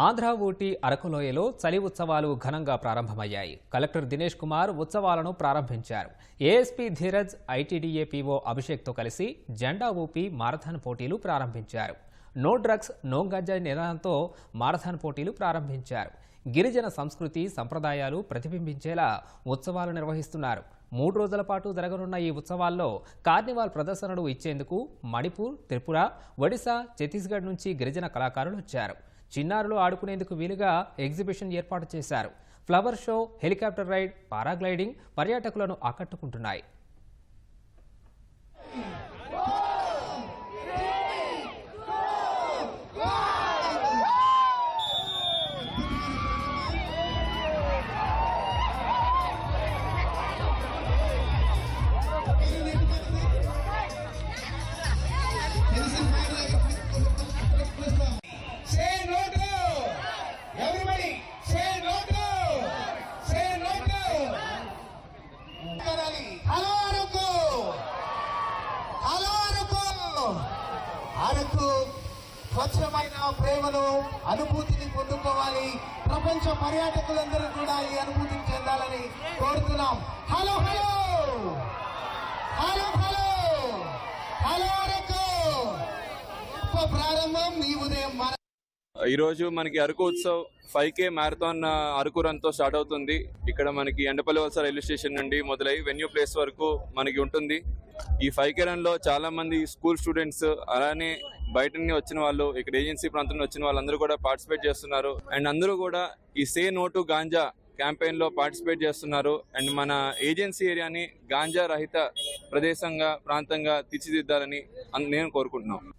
ఆంధ్ర ఊటీ అరకులోయలో చలి ఉత్సవాలు ఘనంగా ప్రారంభమయ్యాయి. కలెక్టర్ దినేష్ కుమార్ ఉత్సవాలను ప్రారంభించారు. ఏఎస్పీ ధీరజ్ ఐటీడీఏ పీఓ అభిషేక్తో కలిసి జెండా ఊపి మారథాన్ పోటీలు ప్రారంభించారు. నో డ్రగ్స్ నో గంజాయి నినాదంతో మారథాన్ పోటీలు ప్రారంభించారు. గిరిజన సంస్కృతి సంప్రదాయాలు ప్రతిబింబించేలా ఉత్సవాలు నిర్వహిస్తున్నారు. మూడు రోజుల పాటు జరగనున్న ఈ ఉత్సవాల్లో కార్నివాల్ ప్రదర్శనలు ఇచ్చేందుకు మణిపూర్ త్రిపుర ఒడిశా ఛత్తీస్గఢ్ నుంచి గిరిజన కళాకారులు వచ్చారు. చిన్నారులు ఆడుకునేందుకు వీలుగా ఎగ్జిబిషన్ ఏర్పాటు చేశారు. Flower show helicopter ride paragliding పర్యాటకులను ఆకట్టుకుంటున్నాయి. కరాలి. హలో అరకు హలో అరకు అరకు స్వచ్ఛమైన ప్రేమను అనుభూతిని పొందుకోవాలి. ప్రపంచ పర్యాటకులందరూ కూడా ఈ అనుభూతిని చెందాలని కోరుతున్నాం. Hello hello. Hello hello. Hello Araku. ప్రారంభం ఈ ఉదయం ఈరోజు మనకి Araku Utsav five K marathon Araku రన్తో start అవుతుంది. ఇక్కడ మనకి ఎండపల్లి వలస రైల్వే స్టేషన్ నుండి మొదలై వెన్యూ ప్లేస్ వరకు మనకి ఉంటుంది. ఈ ఫైవ్ కే రన్లో చాలా మంది స్కూల్ స్టూడెంట్స్ అలానే బయట నుండి వచ్చిన వాళ్ళు ఇక్కడ ఏజెన్సీ ప్రాంతం నుంచి వచ్చిన వాళ్ళందరూ కూడా పార్టిసిపేట్ చేస్తున్నారు. అండ్ అందరూ కూడా ఈ సే నోటు గాంజా క్యాంపెయిన్లో పార్టిసిపేట్ చేస్తున్నారు. అండ్ మన ఏజెన్సీ ఏరియాని గాంజా రహిత ప్రదేశంగా ప్రాంతంగా తీర్చిదిద్దాలని నేను కోరుకుంటున్నాను.